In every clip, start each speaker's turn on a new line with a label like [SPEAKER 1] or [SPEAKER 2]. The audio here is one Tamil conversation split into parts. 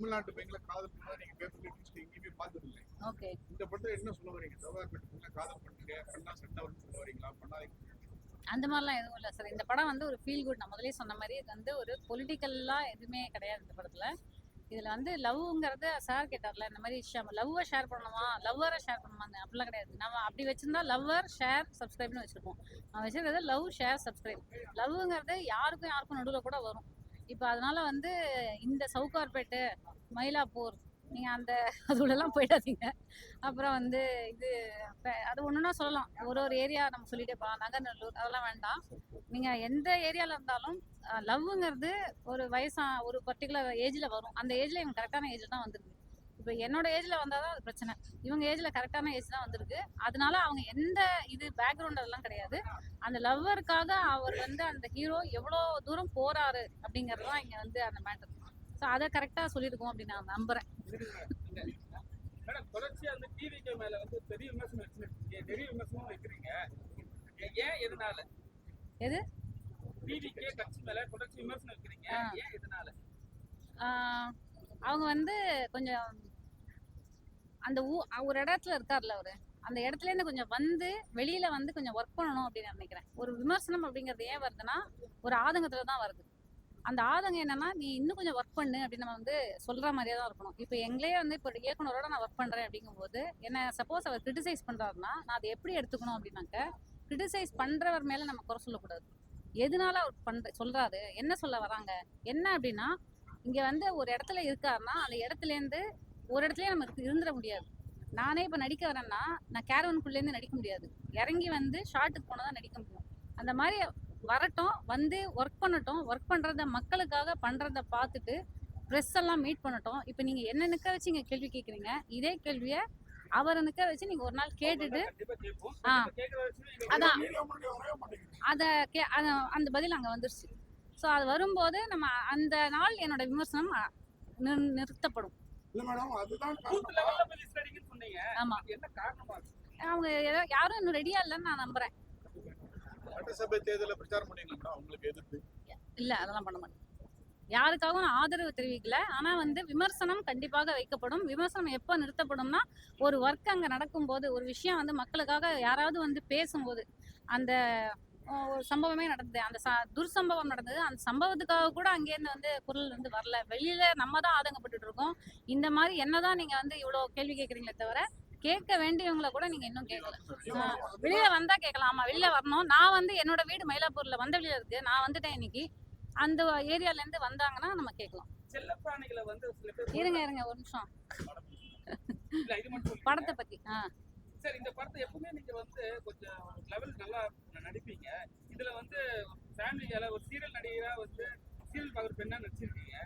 [SPEAKER 1] தமிழ்நாட்டு பெண்களை காதல் பண்ணா நீங்க பேப்பர்ல எங்கேயுமே பார்த்தது இல்லை
[SPEAKER 2] ஓகே.
[SPEAKER 1] இந்த படத்துல என்ன சொல்ல வரீங்க? பெண்களை காதல் பண்ணுங்க பண்ணா வரும்னு சொல்ல வரீங்களா? பண்ணாதீங்க
[SPEAKER 2] அந்த மாதிரிலாம் எதுவும் இல்லை சார். இந்த படம் வந்து ஒரு ஃபீல் குட் நான் முதலே சொன்ன மாதிரி இது வந்து ஒரு பொலிட்டிக்கல்லாம் எதுவுமே கிடையாது இந்த படத்தில். இதில் வந்து லவ்ங்கிறது சார் கேட்டார்ல இந்த மாதிரி லவ்வை ஷேர் பண்ணணுமா? லவ்வரை ஷேர் பண்ணணுமா? அப்படிலாம் கிடையாது. நம்ம அப்படி வச்சிருந்தா லவ்வர் ஷேர் சப்ஸ்கிரைப்னு வச்சிருப்போம். நான் வச்சிருக்கிறது லவ் ஷேர் சப்ஸ்கிரைப் லவ்ங்கிறது யாருக்கும் யாருக்கும் நடுவில் கூட வரும். இப்போ அதனால வந்து இந்த சவுகார்பேட்டு மயிலாப்பூர் நீங்கள் அந்த அதுலலாம் போயிடாதீங்க. அப்புறம் வந்து இது இப்போ அது ஒன்றுனா சொல்லலாம். ஒரு ஒரு ஏரியா நம்ம சொல்லிட்டே போகலாம் நகர்நல்லூர் அதெல்லாம் வேண்டாம். நீங்கள் எந்த ஏரியாவில் இருந்தாலும் லவ்வுங்கிறது ஒரு வயசா ஒரு பர்டிகுலர் ஏஜில் வரும். அந்த ஏஜில் எனக்கு கரெக்டான ஏஜில் தான் வந்துருக்கு இப்போ என்னோட ஏஜில் வந்தால் தான் அது பிரச்சனை. இவங்க ஏஜில் கரெக்டான ஏஜ் தான் வந்திருக்கு. அதனால அவங்க எந்த இது பேக்ரவுண்ட் அதெல்லாம் கிடையாது. அந்த லவ்வருக்காக அவர் வந்து அந்த ஹீரோ எவ்வளோ தூரம் போறாரு அப்படிங்கிறது தான் இங்கே வந்து அந்த மேட்டர் ஸோ அதை கரெக்டாக சொல்லியிருக்கோம் அப்படின்னு நான் நம்புகிறேன்
[SPEAKER 3] மேடம் தொடர்ச்சியா அந்த டிவிக்கு மேல வந்து பெரிய விமர்சனம் வச்சிருக்கீங்க. நிறைய விமர்சனம் வைக்கிறீங்க. ஏ- ஏன் எதனால?
[SPEAKER 2] எது?
[SPEAKER 3] டிவிக்கே கட்சி மேல தொடர்ச்சி விமர்சனம் வைக்கிறீங்க. ஏன் எதனால?
[SPEAKER 2] அவங்க வந்து கொஞ்சம் அந்த ஊ ஒரு இடத்துல இருக்கார்ல அவரு. அந்த இடத்துல இருந்து கொஞ்சம் வந்து வெளியில வந்து கொஞ்சம் ஒர்க் பண்ணணும் அப்படின்னு நினைக்கிறேன். ஒரு விமர்சனம் அப்படிங்கிறது ஏன் வருதுன்னா ஒரு ஆதங்கத்துல தான் வருது. அந்த ஆதங்கம் என்னன்னா நீ இன்னும் கொஞ்சம் ஒர்க் பண்ணு அப்படின்னு நம்ம வந்து சொல்ற மாதிரியே தான் இருக்கணும். இப்போ எங்களே வந்து இப்போ இயக்குனரோட நான் ஒர்க் பண்றேன் அப்படிங்கும்போது என்ன சப்போஸ் அவர் கிரிட்டிசைஸ் பண்றாருன்னா நான் அதை எப்படி எடுத்துக்கணும் அப்படின்னாக்க கிரிட்டிசைஸ் பண்றவர் மேல நம்ம குறை சொல்லக்கூடாது. எதனால அவர் பண்ற சொல்றாரு? என்ன சொல்ல வராங்க? என்ன அப்படின்னா இங்க வந்து ஒரு இடத்துல இருக்காருன்னா அந்த இடத்துல இருந்து ஒரு இடத்துலயே நம்ம இருக்கு- இருந்துட முடியாது. நானே இப்ப நடிக்க வரேன்னா நான் கேரவனுக்குள்ள இருந்து நடிக்க முடியாது. இறங்கி வந்து ஷார்ட்டுக்கு போனதான் நடிக்க முடியும். அந்த மாதிரி வரட்டும் வந்து ஒர்க் பண்ணட்டும் ஒர்க் பண்றத மக்களுக்காக பண்றத பார்த்துட்டு ப்ரெஸ் எல்லாம் மீட் பண்ணட்டும். இப்போ நீங்க என்ன நிக்க வச்சு இங்க கேள்வி கேக்குறீங்க. இதே கேள்வியை அவரை நிக்க வச்சு நீங்க ஒரு நாள் கேட்டுட்டு ஆ. அதான். அதை கே அத- அந்த பதில் அங்கே வந்துருச்சு. ஸோ அது வரும்போது நம்ம அந்த நாள் என்னோட விமர்சனம் நிறுத்தப்படும்.
[SPEAKER 1] இல்ல மேடம் அதுதான்?
[SPEAKER 2] அவங்க யாரும் இன்னும் ரெடியா இல்லைன்னு நான் நம்புறேன்.
[SPEAKER 1] சட்டசபை தேர்தலில் பிரச்சாரம் பண்ணீங்களா மேடம் உங்களுக்கு எதிர்ப்பு?
[SPEAKER 2] இல்ல அதெல்லாம் பண்ண மாட்டேன். யாருக்காகவும் நான் ஆதரவு தெரிவிக்கல. ஆனா வந்து விமர்சனம் கண்டிப்பாக வைக்கப்படும். விமர்சனம் எப்போ நிறுத்தப்படும்னா ஒரு ஒர்க் அங்க நடக்கும்போது ஒரு விஷயம் வந்து மக்களுக்காக யாராவது வந்து பேசும்போது அந்த ஒரு சம்பவமே நடந்தது. அந்த துர்சம்பவம் நடந்தது. அந்த சம்பவத்துக்காக கூட அங்கேருந்து வந்து குரல் வந்து வரல. வெளியில நம்ம தான் ஆதங்கப்பட்டுட்டு இருக்கோம். இந்த மாதிரி என்னதான் நீங்க வந்து இவ்வளவு கேள்வி கேட்குறீங்களே தவிர கேட்க வேண்டியவங்கள கூட நீங்க இன்னும் கேட்கல ஆஹ், வெளியில வந்தா கேட்கலாம். ஆமா வெளியில வரணும். நான் வந்து என்னோட வீடு மயிலாப்பூர்ல வந்த வெளியில இருக்கு. நான் வந்துட்டேன் இன்னைக்கு. அந்த ஏரியால இருந்து வந்தாங்கன்னா நம்ம கேட்கலாம். இருங்க இருங்க ஒரு நிமிஷம். படத்தை பத்தி ஆ.
[SPEAKER 3] சரி இந்த படத்தை எப்பவுமே நீங்க வந்து கொஞ்சம் லெவல் நல்லா நடிப்பீங்க. இதுல வந்து ஃபேமிலியால ஒரு சீரியல் நடிகரா வந்து சீரியல் பார்க்குற பெண்ணா நடிச்சிருக்கீங்க.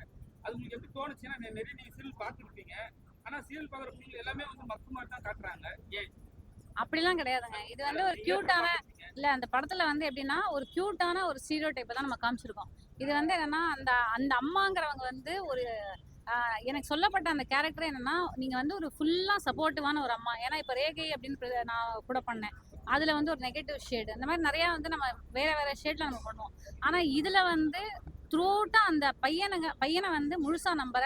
[SPEAKER 3] அது உங்களுக்கு எப்படி தோணுச்சுன்னா நிறைய நீங்க சீரியல் பார்த்துருப்பீங்க. ஆனா சீரியல் பார்க்குற பிள்ளைங்க எல்லாமே வந்து மக்கு மாதிரி தான் காட்டுறாங்க. ஏன்?
[SPEAKER 2] அப்படிலாம் கிடையாதுங்க. இது வந்து ஒரு கியூட்டான இல்ல அந்த படத்துல வந்து எப்படின்னா ஒரு கியூட்டான ஒரு ஸ்டீரியோ டைப்பை தான் நம்ம காமிச்சிருக்கோம். இது வந்து என்னன்னா அந்த அந்த அம்மாங்கிறவங்க வந்து ஒரு எனக்கு சொல்லப்பட்ட அந்த கேரக்டர் என்னன்னா நீங்க வந்து ஒரு ஃபுல்லா சப்போர்ட்டிவான ஒரு அம்மா. ஏன்னா இப்ப ரேகை அப்படின்னு நான் கூட பண்ணேன். அதுல வந்து ஒரு நெகட்டிவ் ஷேடு. இந்த மாதிரி நிறைய வந்து நம்ம வேற வேற ஷேட்ல நம்ம பண்ணுவோம். ஆனா இதுல வந்து த்ரூட்டாக அந்த பையனுங்க பையனை வந்து முழுசாக நம்புற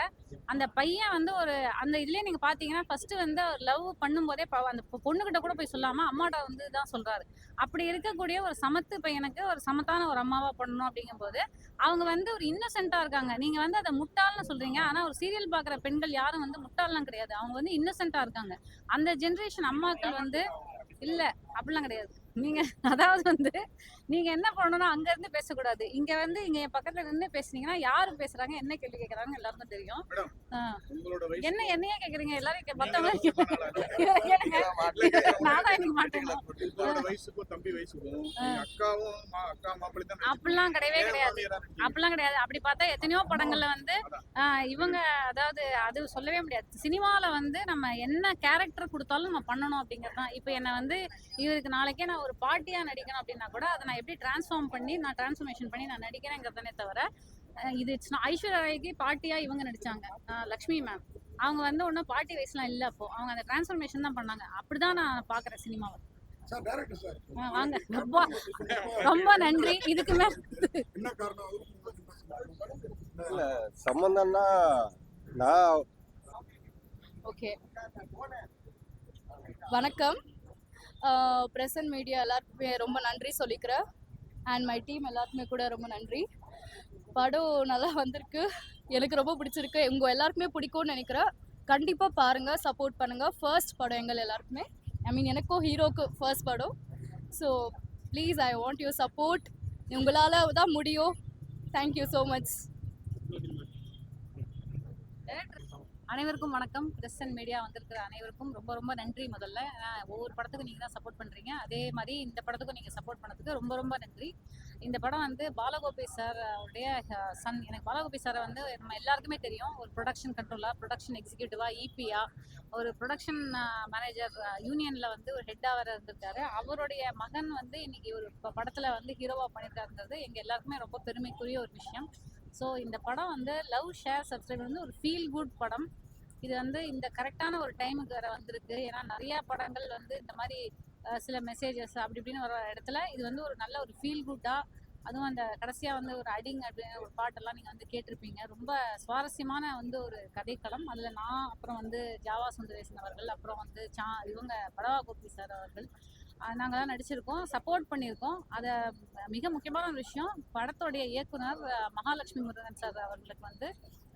[SPEAKER 2] அந்த பையன் வந்து ஒரு அந்த இதுலேயே நீங்கள் பார்த்தீங்கன்னா ஃபஸ்ட்டு வந்து லவ் பண்ணும்போதே அந்த பொண்ணுக்கிட்ட கூட போய் சொல்லாமல் அம்மாட்ட வந்து தான் சொல்கிறாரு அப்படி இருக்கக்கூடிய ஒரு சமத்து பையனுக்கு ஒரு சமத்தான ஒரு அம்மாவாக பண்ணணும் அப்படிங்கும்போது அவங்க வந்து ஒரு இன்னசென்ட்டாக இருக்காங்க. நீங்கள் வந்து அதை முட்டாள்னு சொல்கிறீங்க ஆனால் ஒரு சீரியல் பார்க்குற பெண்கள் யாரும் வந்து முட்டாள்லாம் கிடையாது. அவங்க வந்து இன்னசென்ட்டாக இருக்காங்க. அந்த ஜென்ரேஷன் அம்மாக்கள் வந்து இல்லை அப்படிலாம் கிடையாது. நீங்கள் அதாவது வந்து நீங்க என்ன பண்ணணும்னா அங்க இருந்து பேசக்கூடாது. இங்க வந்து இங்க என் பக்கத்துல நின்று பேசுனீங்கன்னா யாரு பேசுறாங்க என்ன கேள்வி கேக்குறாங்க எல்லாருக்கும் தெரியும். என்ன என்னையே கேக்குறீங்க? எல்லாரும் நானா இன்னைக்கு மாட்டேன். அப்படிலாம் கிடையவே கிடையாது? அப்படிலாம் கிடையாது. அப்படி பார்த்தா எத்தனையோ படங்கள்ல வந்து இவங்க அதாவது அது சொல்லவே முடியாது. சினிமாவில் வந்து நம்ம என்ன கேரக்டர் கொடுத்தாலும் நம்ம பண்ணணும் அப்படிங்கிறது தான். இப்போ என்னை வந்து இவருக்கு நாளைக்கே நான் ஒரு பாட்டியா நடிக்கணும் அப்படின்னா கூட அதை நான் எப்படி டிரான்ஸ்ஃபார்ம் பண்ணி நான் டிரான்ஸ்ஃபர்மேஷன் பண்ணி நான் நடிக்கிறேங்கிறதானே தவிர இது it's not- ஐஸ்வர்யா ராய்க்கு பாட்டியா இவங்க நடிச்சாங்க. ஆஹ், லக்ஷ்மி மேம் அவங்க வந்து ஒன்றும் பாட்டி வயசுலாம் இல்லை அப்போ. அவங்க அந்த டிரான்ஸ்ஃபர்மேஷன் தான் பண்ணாங்க. அப்படிதான் நான் பார்க்குறேன் சினிமாவை
[SPEAKER 1] சார் டைரக்டர் சார்
[SPEAKER 2] ஆ, வாங்க. ரொம்ப ரொம்ப நன்றி. இதுக்கு மேல
[SPEAKER 1] என்ன காரணம்? அவருக்கு
[SPEAKER 4] இல்ல சம்பந்தம்னா நான்
[SPEAKER 5] ஓகே வணக்கம். ப்ரெசன்ட் மீடியா எல்லாருக்குமே ரொம்ப நன்றி சொல்லிக்கிறேன் அண்ட் மை டீம் எல்லாருக்குமே கூட ரொம்ப நன்றி. படம் நல்லா வந்திருக்கு. எனக்கு ரொம்ப பிடிச்சிருக்கு. உங்கள் எல்லாருக்குமே பிடிக்கும்னு நினைக்கிறேன் கண்டிப்பாக பாருங்கள் சப்போர்ட் பண்ணுங்கள் ஃபர்ஸ்ட் படம் எங்கள் எல்லாருக்குமே. ஐ மீன் எனக்கும் ஹீரோக்கு ஃபர்ஸ்ட் படம். So please I want you support உங்களால் தான் முடியும். தேங்க்யூ ஸோ மச்
[SPEAKER 2] அனைவருக்கும் வணக்கம். கிறிஸ்டன் மீடியா வந்திருக்கிற அனைவருக்கும் ரொம்ப ரொம்ப நன்றி முதல்ல. ஒவ்வொரு படத்துக்கும் நீங்கள் தான் சப்போர்ட் பண்ணுறீங்க அதே மாதிரி இந்த படத்துக்கும் நீங்கள் சப்போர்ட் பண்ணதுக்கு ரொம்ப ரொம்ப நன்றி. இந்த படம் வந்து பாலகோபி சார் உடைய சன் எனக்கு பாலகோபி சாரை வந்து நம்ம எல்லாருக்குமே தெரியும். ஒரு ப்ரொடக்ஷன் கண்ட்ரோலாக ப்ரொடக்ஷன் எக்ஸிக்யூட்டிவாக இபியா ஒரு ப்ரொடக்ஷன் மேனேஜர் யூனியனில் வந்து ஒரு ஹெட்டாக வர இருந்திருக்காரு. அவருடைய மகன் வந்து இன்னைக்கு ஒரு படத்தில் வந்து ஹீரோவாக பண்ணியிருக்காருங்கிறது எங்கள் எல்லாருக்குமே ரொம்ப பெருமைக்குரிய ஒரு விஷயம். ஸோ இந்த படம் வந்து லவ் ஷேர் சப்ஸ்கிரைப் வந்து ஒரு ஃபீல் குட் படம். இது வந்து இந்த கரெக்டான ஒரு டைமுக்கு வேறு வந்திருக்கு. ஏன்னா நிறையா படங்கள் வந்து இந்த மாதிரி சில மெசேஜஸ் அப்படி இப்படின்னு வர இடத்துல இது வந்து ஒரு நல்ல ஒரு ஃபீல் குட்டாக அதுவும் அந்த கடைசியாக வந்து ஒரு அடிங் அப்படின்னு ஒரு பாட்டெல்லாம் நீங்கள் வந்து கேட்டிருப்பீங்க. ரொம்ப சுவாரஸ்யமான வந்து ஒரு கதைக்களம். அதில் நான் அப்புறம் வந்து ஜாவா சுந்தரேசன் அவர்கள் அப்புறம் வந்து சா இவங்க படவா கோபி சார் அவர்கள். நாங்கள்லாம் நடிச்சிருக்கோம். சப்போர்ட் பண்ணியிருக்கோம். அதை மிக முக்கியமான ஒரு விஷயம் படத்தோடைய இயக்குனர் மகாலட்சுமி முருகன் சார் அவர்களுக்கு வந்து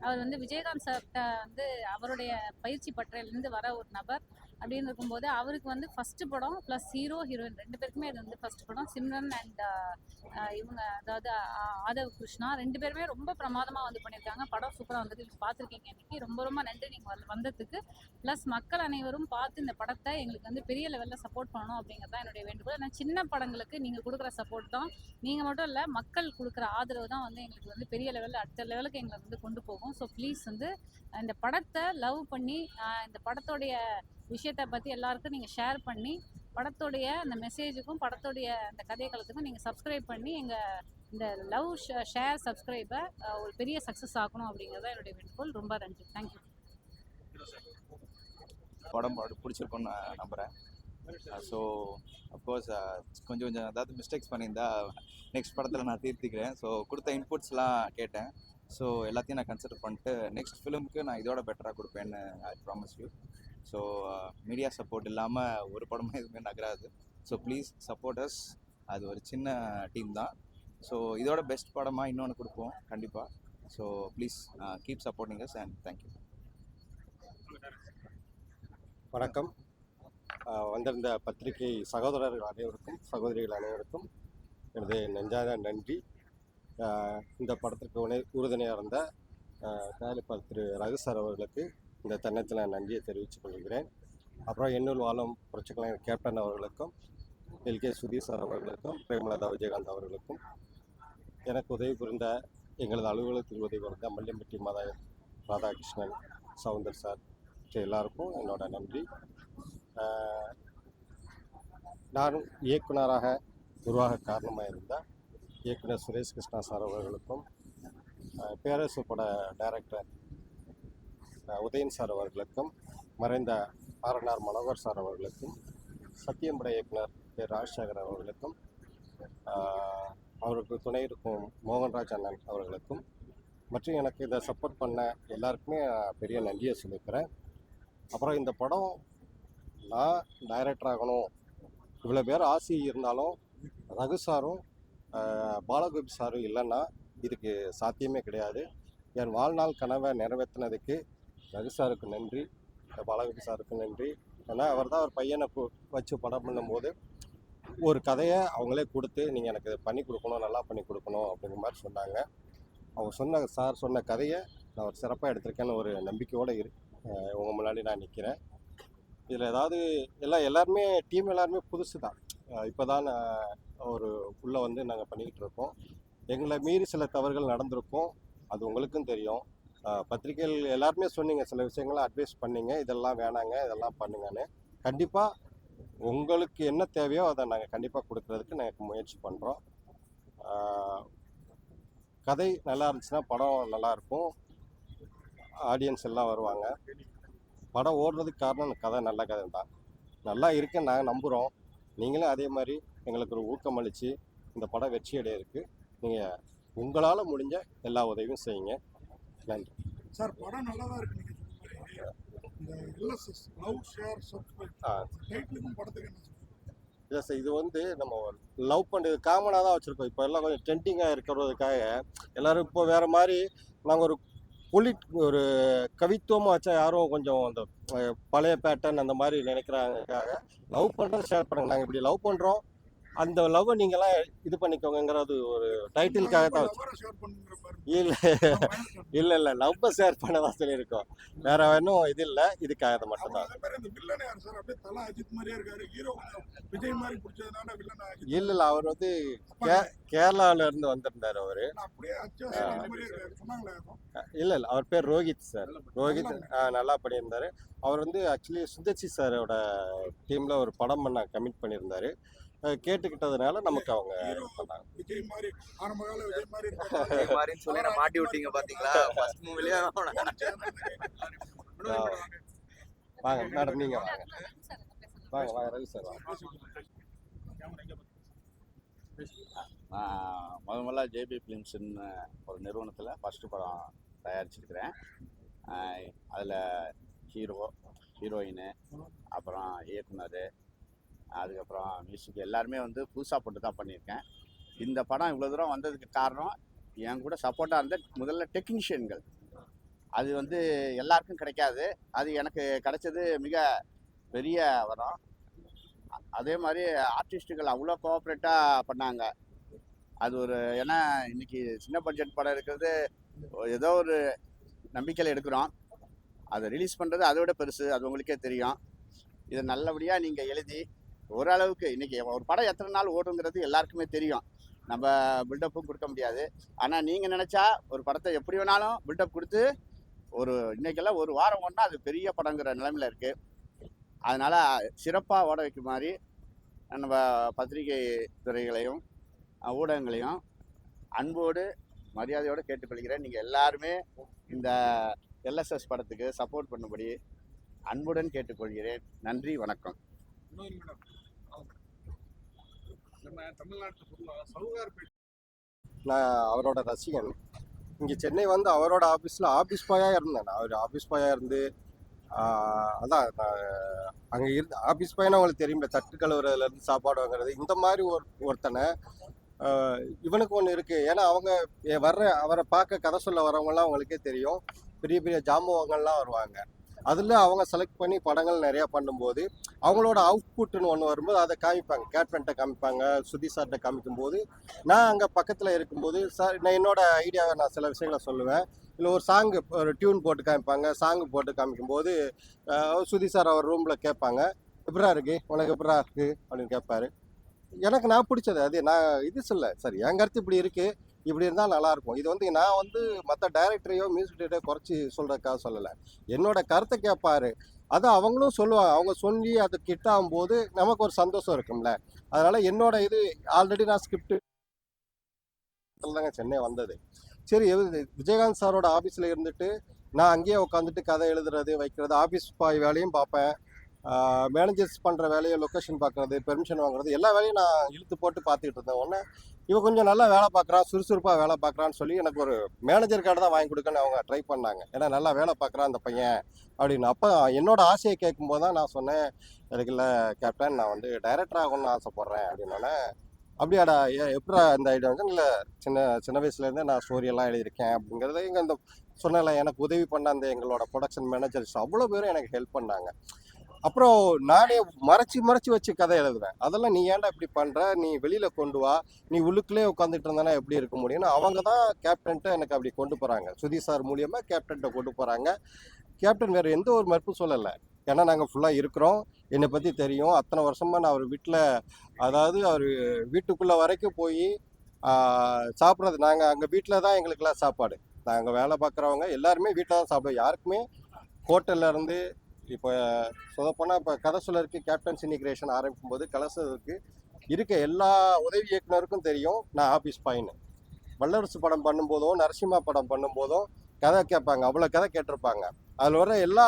[SPEAKER 2] அவர் வந்து விஜயகாந்த் சார்கிட்ட வந்து அவருடைய பயிற்சி பட்டறையிலேருந்து வர ஒரு நபர். அப்படின்னு இருக்கும்போது அவருக்கு வந்து ஃபர்ஸ்ட் படம் ப்ளஸ் ஹீரோ ஹீரோயின் ரெண்டு பேருக்குமே இது வந்து ஃபர்ஸ்ட் படம். சிம்ரன் அண்ட் uh, uh, இவங்க அதாவது ஆதவ் கிருஷ்ணா ரெண்டு பேருமே ரொம்ப பிரமாதமாக வந்து பண்ணியிருக்காங்க. படம் சூப்பராக வந்துட்டு நீங்கள் பார்த்துருக்கீங்க இன்னைக்கு. ரொம்ப ரொம்ப நன்றி நீங்கள் வந்து வந்ததுக்கு. ப்ளஸ் மக்கள் அனைவரும் பார்த்து இந்த படத்தை எங்களுக்கு வந்து பெரிய லெவலில் சப்போர்ட் பண்ணணும் அப்படிங்கிறது தான் என்னுடைய வேண்டுகோள். ஏன்னா சின்ன படங்களுக்கு நீங்கள் கொடுக்குற சப்போர்ட் தான். நீங்கள் மட்டும் இல்லை மக்கள் கொடுக்குற ஆதரவு தான் வந்து எங்களுக்கு வந்து பெரிய லெவலில் அடுத்த லெவலுக்கு எங்களை வந்து கொண்டு போகும். ஸோ ப்ளீஸ் வந்து இந்த படத்தை லவ் பண்ணி இந்த படத்தோடைய விஷயத்தை பற்றி எல்லாருக்கும் நீங்கள் ஷேர் பண்ணி படத்தோடைய அந்த மெசேஜுக்கும் படத்தோடைய அந்த கதைகளுக்கும் நீங்கள் சப்ஸ்கிரைப் பண்ணி எங்கள் இந்த லவ் ஷேர் சப்ஸ்கிரைபை ஒரு பெரிய சக்ஸஸ் ஆகணும் அப்படிங்கிறது தான் என்னுடைய வேண்டுகோள். ரொம்ப நன்றி. தேங்க்யூ
[SPEAKER 6] படம் படம் பிடிச்சிருக்கும்னு நான் நம்புகிறேன் ஸோ அஃப்கோர்ஸ் கொஞ்சம் கொஞ்சம் ஏதாவது மிஸ்டேக்ஸ் பண்ணியிருந்தா நெக்ஸ்ட் படத்தில் நான் தீர்த்திக்கிறேன். ஸோ கொடுத்த இன்புட்ஸ்லாம் கேட்டேன். ஸோ எல்லாத்தையும் நான் கன்சிடர் பண்ணிட்டு நெக்ஸ்ட் ஃபிலிமுக்கு நான் இதோட பெட்டராக கொடுப்பேன்னு I promise you so media support இல்லாமல் ஒரு படமும் எதுவுமே நகராது. ஸோ ப்ளீஸ் சப்போர்ட்டர்ஸ் அது ஒரு சின்ன டீம் தான். ஸோ இதோட பெஸ்ட் படமாக இன்னொன்று கொடுப்போம் கண்டிப்பாக so please keep supporting us and thank you
[SPEAKER 4] வணக்கம். வந்திருந்த பத்திரிகை சகோதரர்கள் அனைவருக்கும் சகோதரிகள் அனைவருக்கும் எனது நெஞ்சான நன்றி. இந்த படத்திற்கு உணை உறுதுணையாக இருந்த தயாரிப்பாளர் திரு ரகு சார் அவர்களுக்கு இந்த தருணத்தில் நான் நன்றியை தெரிவித்துக் கொள்கிறேன். அப்புறம் என்னுள் வாழும் புரட்சிக்கலைஞர் கேப்டன் அவர்களுக்கும் எல்கே கே. சார் அவர்களுக்கும் பிரேமலதா விஜயகாந்த் அவர்களுக்கும் எனக்கு உதவி புரிந்த எங்களது அலுவலகத்தில் உதவி புரிந்த மல்லியம்பட்டி மாதா ராதாகிருஷ்ணன் சவுந்தர் சார் எல்லாருக்கும் என்னோட நன்றி. நான் இயக்குனராக உருவாக காரணமாக இருந்த இயக்குனர் சுரேஷ் கிருஷ்ணா சார் அவர்களுக்கும் பேரரசு பட டைரக்டர் உதயன் சார் அவர்களுக்கும் மறைந்த ஆர்என்ஆர் மனோகர் சார் அவர்களுக்கும் சத்தியம்பட இயக்குனர் கே ராஜசேகர் அவர்களுக்கும் அவருக்கு துணை இருக்கும் மோகன்ராஜ் அண்ணன் அவர்களுக்கும் மற்றும் எனக்கு இதை சப்போர்ட் பண்ண எல்லாருக்குமே நான் பெரிய நன்றியை சொல்லிக்கிறேன். அப்புறம் இந்த படம் நான் டைரக்டர் ஆகணும். இவ்வளோ பேர் ஆசை இருந்தாலும் ரகு சாரும் பாலகோபி சாரும் இல்லைன்னா இதுக்கு சாத்தியமே கிடையாது. என் வாழ்நாள் கனவை நிறைவேற்றினதுக்கு ரகு சாருக்கு நன்றி. பாலகோபி சாருக்கு நன்றி. ஏன்னா அவர் தான் ஒரு பையனை வச்சு படம் பண்ணும்போது ஒரு கதையை அவங்களே கொடுத்து நீங்கள் எனக்கு இதை பண்ணி கொடுக்கணும் நல்லா பண்ணி கொடுக்கணும் அப்படிங்கிற மாதிரி சொன்னாங்க. அவங்க சொன்ன சார் சொன்ன கதையை நான் ஒரு சிறப்பாக எடுத்திருக்கேன்னு ஒரு நம்பிக்கையோடு இரு உங்கள் முன்னாடி நான் நிற்கிறேன் இதில் ஏதாவது எல்லாம் எல்லாருமே டீம் எல்லாருமே புதுசு தான். இப்போ தான் ஒரு உள்ளே வந்து நாங்கள் பண்ணிக்கிட்டு இருக்கோம். எங்களை மீறி சில தவறுகள் நடந்திருக்கும். அது உங்களுக்கும் தெரியும். பத்திரிகைகள் எல்லாருமே சொன்னீங்க. சில விஷயங்களை அட்வைஸ் பண்ணீங்க. இதெல்லாம் வேணாங்க இதெல்லாம் பண்ணுங்கன்னு. கண்டிப்பாக உங்களுக்கு என்ன தேவையோ அதை நாங்கள் கண்டிப்பாக கொடுக்கறதுக்கு நாங்கள் முயற்சி பண்ணுறோம் கதை நல்லா இருந்துச்சுன்னா படம் நல்லாயிருக்கும் ஆடியன்ஸ் எல்லாம் வருவாங்க. படம் ஓடுறதுக்கு காரணம் கதை நல்ல கதை தான். நல்லா இருக்குன்னு நாங்கள் நம்புகிறோம் நீங்களும் அதே மாதிரி எங்களுக்கு ஒரு ஊக்கம் அளித்து இந்த படம் வெற்றி அடையிறதுக்கு நீங்கள் உங்களால் முடிஞ்ச எல்லா உதவியும் செய்யுங்க. நன்றி
[SPEAKER 1] சார் படம் நல்லா தான் இருக்கு நீங்க சொன்ன மாதிரி இந்த L S S love share subscribe
[SPEAKER 4] ஆ.
[SPEAKER 1] டைட்டிலுக்கும் படத்துக்கு என்ன சொல்றீங்க?
[SPEAKER 4] இல்லை சார் இது வந்து நம்ம லவ் பண்ணுறது காமனாக தான் வச்சுருக்கோம். இப்போ எல்லாம் கொஞ்சம் ட்ரெண்டிங்காக இருக்கிறதுக்காக எல்லாரும் இப்போ வேறு மாதிரி நாங்கள் ஒரு பொலிட் ஒரு கவித்துவமாக வச்சா யாரும் கொஞ்சம் அந்த பழைய பேட்டர்ன் அந்த மாதிரி நினைக்கிறாங்கக்காக லவ் பண்ணுறது ஷேர் பண்ணுங்க. நாங்கள் இப்படி லவ் பண்ணுறோம் அந்த லவ்வை நீங்களாம் இது பண்ணிக்கோங்கங்கிறது ஒரு டைட்டிலுக்காக தான் இல்லை. இல்லை இல்லை. லவ்வை ஷேர் பண்ண தான் சொல்லியிருக்கோம். வேற ஒன்றும் இது இல்லை. இதுக்காக மட்டும்தான்.
[SPEAKER 1] அதே அஜித்
[SPEAKER 4] இல்லை இல்லை. அவர் வந்து கே கேரளால இருந்து வந்திருந்தார் அவர்? இல்லை இல்லை அவர் பேர் ரோஹித் சார் ரோஹித் நல்லா பண்ணியிருந்தாரு. அவர் வந்து ஆக்சுவலி சுந்தர்சி சாரோட டீமில் ஒரு படம் பண்ண கமிட் பண்ணியிருந்தாரு. கேட்டுக்கிட்டதுனால நமக்கு அவங்க
[SPEAKER 1] விஜய் மாதிரி ஆரம்ப கால விஜய் மாதிரி இருக்காரு
[SPEAKER 6] மாதிரின்னு சொல்லி நான் மாட்டி விட்டீங்க பாத்தீங்களா? ஃபர்ஸ்ட் மூவிலே
[SPEAKER 4] வாங்க மேடம் நீங்கள் வாங்க. வாங்க வாங்க ரவி சார் வாங்க.
[SPEAKER 7] நான் முத முதல்ல ஜேபி ஃபிலிம்ஸ்னு ஒரு நிறுவனத்தில் ஃபஸ்ட்டு படம் தயாரிச்சிருக்கிறேன். அதில் ஹீரோ ஹீரோயின் அப்புறம் இயக்குனர் அதுக்கப்புறம் மியூசிக் எல்லாருமே வந்து புதுசாக போட்டு தான் பண்ணியிருக்கேன். இந்த படம் இவ்வளோ தூரம் வந்ததுக்கு காரணம் என் கூட சப்போர்ட்டாக இருந்த முதல்ல டெக்னீஷியன்கள் அது வந்து எல்லாருக்கும் கிடைக்காது. அது எனக்கு கிடைச்சது மிக பெரிய வரம். அதே மாதிரி ஆர்டிஸ்ட்டுகள் அவ்வளோ கோஆப்ரேட்டாக பண்ணாங்க. அது ஒரு ஏன்னா இன்னைக்கு சின்ன பட்ஜெட் படம் இருக்கிறது ஏதோ ஒரு நம்பிக்கையில் எடுக்கிறோம். அதை ரிலீஸ் பண்ணுறது அதை விட பெருசு அது உங்களுக்கே தெரியும். இதை நல்லபடியாக நீங்கள் எழுதி ஓரளவுக்கு இன்றைக்கி ஒரு படம் எத்தனை நாள் ஓடுங்கிறது எல்லாருக்குமே தெரியும். நம்ம பில்டப்பும் கொடுக்க முடியாது. ஆனால் நீங்கள் நினச்சா ஒரு படத்தை எப்படி வேணாலும் பில்டப் கொடுத்து ஒரு இன்றைக்கெல்லாம் ஒரு வாரம் ஒன்றா அது பெரிய படங்கிற நிலைமையில் இருக்குது அதனால் சிறப்பாக ஓட வைக்கும் மாதிரி நம்ம பத்திரிகை துறைகளையும் ஊடகங்களையும் அன்போடு மரியாதையோடு கேட்டுக்கொள்கிறேன். நீங்கள் எல்லாருமே இந்த எல்எஸ்எஸ் படத்துக்கு சப்போர்ட் பண்ணும்படி அன்புடன் கேட்டுக்கொள்கிறேன். நன்றி வணக்கம்.
[SPEAKER 1] இன்னொரு மேடம் நம்ம தமிழ்நாட்டில் பொருளாக சவுகார்பேட்டை
[SPEAKER 4] நான் அவரோட ரசிகன். இங்கே சென்னை வந்து அவரோட ஆஃபீஸில் ஆஃபீஸ் பாயாக இருந்தேன். அவர் ஆஃபீஸ் பாயாக இருந்து ஆஹ், அதான் அங்கே இருந்து ஆஃபீஸ் பாயினா அவங்களுக்கு தெரியும்ல தட்டு கழுவுறதுலேருந்து சாப்பாடு வாங்குறது. இந்த மாதிரி ஒரு ஒருத்தனை இவனுக்கு ஒன்று இருக்குது ஏன்னா அவங்க வர்ற அவரை பார்க்க கதை சொல்ல வரவங்கலாம் அவங்களுக்கே தெரியும். பெரிய பெரிய ஜாம்பவங்கள்லாம் வருவாங்க. அதில் அவங்க செலக்ட் பண்ணி படங்கள் நிறையா பண்ணும்போது அவங்களோட அவுட்புட்னு ஒன்று வரும்போது அதை காமிப்பாங்க. கேட்மெண்ட்டை காமிப்பாங்க சுதி சார்கிட்ட காமிக்கும்போது நான் அங்கே பக்கத்தில் இருக்கும்போது சார் நான் என்னோட ஐடியாவை நான் சில விஷயங்களை சொல்லுவேன். இல்லை ஒரு சாங்கு ஒரு டியூன் போட்டு காமிப்பாங்க சாங்கு போட்டு காமிக்கும்போது சுதி சார் அவர் ரூமில் கேட்பாங்க எப்படா இருக்கு? உனக்கு எப்படா இருக்கு? அப்படின்னு கேட்பாரு. எனக்கு நான் பிடிச்சது அது நான் இது சொல்ல சரி என் கருத்து இப்படி இருக்குது இப்படி இருந்தால் நல்லாயிருக்கும் இது வந்து நான் வந்து மற்ற டைரக்டரையோ மியூசிக் டைரக்டரையோ குறைச்சி சொல்கிறதுக்காக சொல்லலை. என்னோட கருத்தை கேட்பாரு அது அவங்களும் சொல்லுவாங்க அவங்க சொல்லி அது கிட்ட ஆகும்போது நமக்கு ஒரு சந்தோஷம் இருக்கும்ல. அதனால் என்னோட இது ஆல்ரெடி நான் ஸ்கிரிப்ட் தாங்க சென்னை வந்தது. சரி எது- விஜயகாந்த் சாரோட ஆஃபீஸில் இருந்துட்டு நான் அங்கேயே உட்காந்துட்டு கதை எழுதுறது வைக்கிறது ஆஃபீஸ் பாய் வேலையும் பார்ப்பேன். மேனேஜர்ஸ் பண்ணுற வேலையை லொக்கேஷன் பார்க்குறது பெர்மிஷன் வாங்குறது எல்லா வேலையும் நான் இழுத்து போட்டு பார்த்துக்கிட்டு இருந்தேன். உடனே இவன் கொஞ்சம் நல்லா வேலை பார்க்குறான் சுறுசுறுப்பாக வேலை பார்க்குறான்னு சொல்லி எனக்கு ஒரு மேனேஜர் கார்டு தான் வாங்கி கொடுக்கன்னு அவங்க ட்ரை பண்ணாங்க. ஏன்னா நல்லா வேலை பார்க்குறான் அந்த பையன் அப்படின்னு. அப்போ என்னோட ஆசையை கேட்கும்போது தான் நான் சொன்னேன் எனக்கு இல்லை கேப்டன் நான் வந்து டைரக்டர் ஆகணும்னு ஆசைப்பட்றேன் அப்படின்னோடனே அப்படியாடா ஏ- எப்படா இந்த ஐடியா வந்து? இல்லை சின்ன சின்ன வயசுலேருந்தே நான் ஸ்டோரியெல்லாம் எழுதியிருக்கேன் அப்படிங்கிறத இங்கே அந்த சொன்னல எனக்கு உதவி பண்ண அந்த எங்களோட ப்ரொடக்ஷன் மேனேஜர்ஸ் அவ்வளோ பேரும் எனக்கு ஹெல்ப் பண்ணாங்க. அப்புறம் நானே மறைச்சி மறைச்சி வச்சு கதை எழுதுவேன். அதெல்லாம் நீ ஏன்டா இப்படி பண்ணுற நீ வெளியில் கொண்டு வா. நீ உள்ளுக்குள்ளே உட்காந்துட்டு இருந்தானா எப்படி இருக்க முடியும்னு அவங்க தான் கேப்டன்ட்ட எனக்கு அப்படி கொண்டு போகிறாங்க சுதி சார் மூலியமாக கேப்டன்ட்ட கொண்டு போகிறாங்க கேப்டன் வேறு எந்த ஒரு மறுப்பும் சொல்லலை. ஏன்னா நாங்கள் ஃபுல்லாக இருக்கிறோம். என்னை பற்றி தெரியும். அத்தனை வருஷமாக நான் அவர் வீட்டில் அதாவது அவர் வீட்டுக்குள்ளே வரைக்கும் போய் சாப்பிட்றது. நாங்கள் அங்கே வீட்டில் தான் எங்களுக்கெல்லாம் சாப்பாடு. நாங்கள் வேலை பார்க்குறவங்க எல்லாருமே வீட்டில் தான் சாப்பிடுவோம். யாருக்குமே ஹோட்டல்லேருந்து இப்போ சொல்லப்போனால் இப்போ கதை கேப்டன்ஸ் கேப்டன் ஆரம்பிக்கும் போது கலசருக்கு இருக்க எல்லா உதவி இயக்குனருக்கும் தெரியும் நான் ஆஃபீஸ் பையனு வல்லரசு படம் பண்ணும்போதும் நரசிம்மா படம் பண்ணும்போதும் கதை கேட்பாங்க அவ்வளோ கதை கேட்டிருப்பாங்க. அதில் வர எல்லா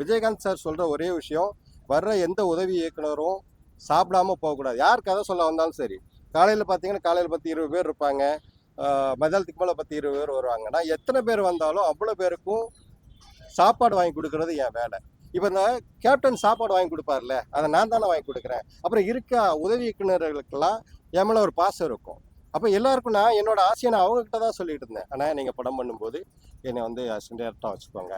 [SPEAKER 4] விஜயகாந்த் சார் சொல்கிற ஒரே விஷயம் வர்ற எந்த உதவி இயக்குனரும் சாப்பிடாம போகக்கூடாது. யார் கதை சொல்ல வந்தாலும் சரி காலையில் பார்த்தீங்கன்னா காலையில் பத்து இருபது பேர் இருப்பாங்க மதியானத்துக்கு மேலே பத்து இருபது பேர் வருவாங்க. நான் எத்தனை பேர் வந்தாலும் அவ்வளோ பேருக்கும் சாப்பாடு வாங்கி கொடுக்கறது என் வேலை. இப்போ இந்த கேப்டன் சாப்பாடு வாங்கி கொடுப்பார்ல அதை நான் தானே வாங்கி கொடுக்குறேன். அப்புறம் இருக்க உதவி இயக்குநர்களுக்கெல்லாம் என் மேலே ஒரு பாசம் இருக்கும். அப்போ எல்லாருக்கும் நான் என்னோட ஆசையை நான் அவங்ககிட்ட தான் சொல்லிட்டு இருந்தேன். ஆனால் நீங்கள் படம் பண்ணும்போது என்னை வந்து அசிஸ்டன்ட் டேரக்டராக வச்சுக்கோங்க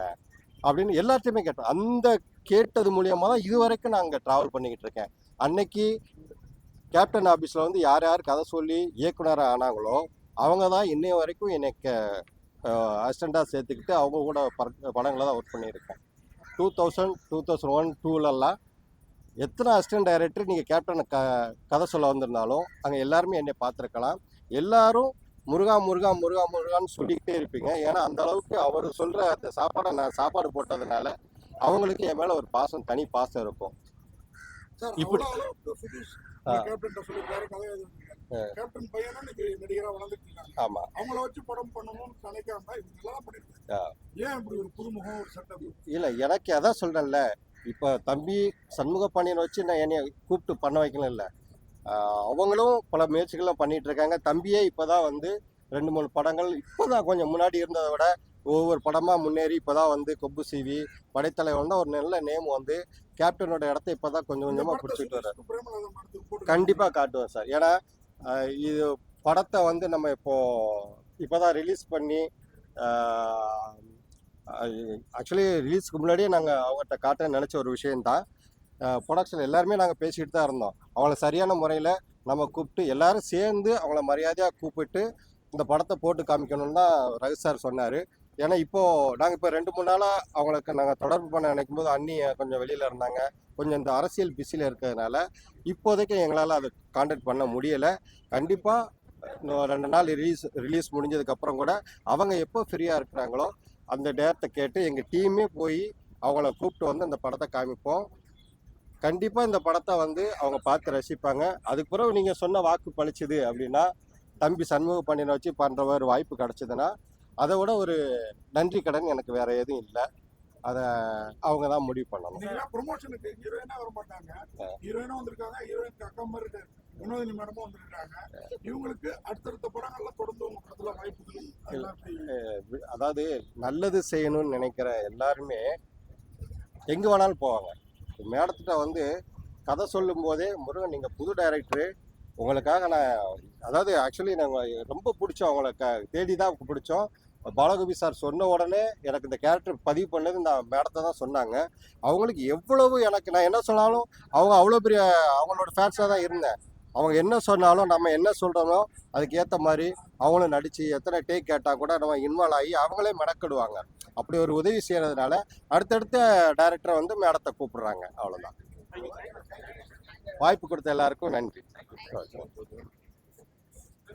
[SPEAKER 4] அப்படின்னு எல்லாத்தையுமே கேட்டோம். அந்த கேட்டது மூலியமாக தான் இது வரைக்கும் நான் அங்கே ட்ராவல் பண்ணிக்கிட்டு இருக்கேன். அன்னைக்கு கேப்டன் ஆஃபீஸில் வந்து யார் யார் கதை சொல்லி இயக்குனராக ஆனாங்களோ அவங்க தான் இன்னைய வரைக்கும் எனக்கு அசிஸ்டண்ட்டாக சேர்த்துக்கிட்டு அவங்க கூட பட- படங்களை தான் ஒர்க் பண்ணியிருக்கேன். Two thousand two thousand one டூலெல்லாம் எத்தனை அசிஸ்டன்ட் டைரக்டர் நீங்கள் கேப்டன் க கதை சொல்ல வந்திருந்தாலும் அங்கே எல்லாருமே என்னை பார்த்துருக்கலாம். எல்லாரும் முருகா முருகா முருகா முருகான்னு சொல்லிக்கிட்டே இருப்பீங்க. ஏன்னா அந்த அளவுக்கு அவர் சொல்கிற அந்த சாப்பாடை நான் சாப்பாடு போட்டதுனால அவங்களுக்கு என் மேலே ஒரு பாசம் தனி பாசம் இருக்கும். இப்படி-
[SPEAKER 1] கேப்டன் பையனும் இன்னைக்கு நடிகரா வளர்ந்துட்டு இருக்காங்க.
[SPEAKER 4] ஆமாம்
[SPEAKER 1] அவங்கள வச்சு படம் பண்ணணும்னு நினைக்காம நல்லா பண்ணிருக்காங்க. ஏன் இப்படி ஒரு புதுமுகம் ஒரு செட்டப்
[SPEAKER 4] இல்லை எனக்கு அதான் சொல்கிறேன்ல இப்போ தம்பி சண்முக பாண்டியனை வச்சு நான் என்னைய கூப்பிட்டு பண்ண வைக்கணும்ல ஆஹ் அவங்களும் பல முயற்சிகளும் பண்ணிட்டு இருக்காங்க. தம்பியே இப்போ தான் வந்து ரெண்டு மூணு படங்கள் இப்போ தான் கொஞ்சம் முன்னாடி இருந்ததை விட ஒவ்வொரு படமாக முன்னேறி இப்போ தான் வந்து கொப்பு சிவி படைத்தலைவன் ஒரு நல்ல நேம் வந்து கேப்டனோட இடத்த இப்போ தான் கொஞ்சம் கொஞ்சமாக பிடிச்சிட்டு வர்றாரு. கண்டிப்பாக காட்டுவேன் சார். ஏன்னா இது படத்தை வந்து நம்ம இப்போ இப்போ தான் ரிலீஸ் பண்ணி ஆக்சுவலி ரிலீஸ்க்கு முன்னாடியே நாங்கள் அவங்ககிட்ட காட்ட நினச்ச ஒரு விஷயந்தான் ப்ரொடக்ஷன் எல்லாருமே நாங்கள் பேசிக்கிட்டு தான் இருந்தோம். அவங்கள சரியான முறையில் நம்ம கூப்பிட்டு எல்லாரும் சேர்ந்து அவங்கள மரியாதையாக கூப்பிட்டு இந்த படத்தை போட்டு காமிக்கணும்னு தான் ரகு சார் சொன்னார். ஏன்னா இப்போது நாங்கள் இப்போ ரெண்டு மூணு நாளாக அவங்களுக்கு நாங்கள் தொடர்பு பண்ண நினைக்கும் போது அண்ணி கொஞ்சம் வெளியில் இருந்தாங்க. கொஞ்சம் இந்த அரசியல் பிஸியில் இருக்கிறதுனால இப்போதைக்கு எங்களால் அதை காண்டாக்ட் பண்ண முடியலை. கண்டிப்பாக ரெண்டு நாள் ரிலீஸ் ரிலீஸ் முடிஞ்சதுக்கப்புறம் கூட அவங்க எப்போ ஃப்ரீயாக இருக்கிறாங்களோ அந்த டேரத்தை கேட்டு எங்கள் டீமே போய் அவங்கள கூப்பிட்டு வந்து அந்த படத்தை காமிப்போம். கண்டிப்பாக இந்த படத்தை வந்து அவங்க பார்த்து ரசிப்பாங்க. அதுக்கு பிறகு நீங்கள் சொன்ன வாக்கு பழிச்சுது அப்படின்னா தம்பி சண்முக பண்ணின வச்சு பண்ணுற ஒரு வாய்ப்பு கிடச்சிதுன்னா அதை விட ஒரு நன்றி கடன் எனக்கு வேற எதுவும் இல்லை. அதை அவங்க தான் முடிவு பண்ணணும்.
[SPEAKER 1] ப்ரொமோஷனுக்கு ஹீரோயினா வர மாட்டாங்க. ஹீரோயினும் வந்திருக்காங்க ஹீரோயினுக்கு அக்கா மாதிரி. வினோதினி மேடமும் வந்திருக்காங்க. இவங்களுக்கு அடுத்தடுத்த படங்கள்ல தொடர்ந்து வாய்ப்புகள்?
[SPEAKER 4] அதாவது நல்லது செய்யணும்னு நினைக்கிற எல்லாருமே எங்கே வேணாலும் போவாங்க. மேடத்திட்ட வந்து கதை சொல்லும் போதே முருகன் நீங்கள் புது டைரக்டரு உங்களுக்காக நான் அதாவது ஆக்சுவலி நாங்கள் ரொம்ப பிடிச்சோம் அவங்கள க தேடி தான் பிடிச்சோம். பாலகோபி சார் சொன்ன உடனே எனக்கு இந்த கேரக்டர் பதிவு பண்ணது இந்த மேடத்தை தான் சொன்னாங்க. அவங்களுக்கு எவ்வளவு எனக்கு நான் என்ன சொன்னாலும் அவங்க அவ்வளோ பெரிய அவங்களோட ஃபேன்ஸாக தான் இருந்தேன். அவங்க என்ன சொன்னாலும் நம்ம என்ன சொல்கிறோமோ அதுக்கு ஏற்ற மாதிரி அவங்களும் நடித்து எத்தனை டேக் கேட்டால் கூட நம்ம இன்வால்வ் ஆகி அவங்களே மெனக்கிடுவாங்க. அப்படி ஒரு உதவி செய்கிறதுனால அடுத்தடுத்த டைரக்டரை வந்து மேடத்தை கூப்பிடுறாங்க. அவ்வளோதான் வாய்ப்பு கொடுத்த எல்லாருக்கும் நன்றி.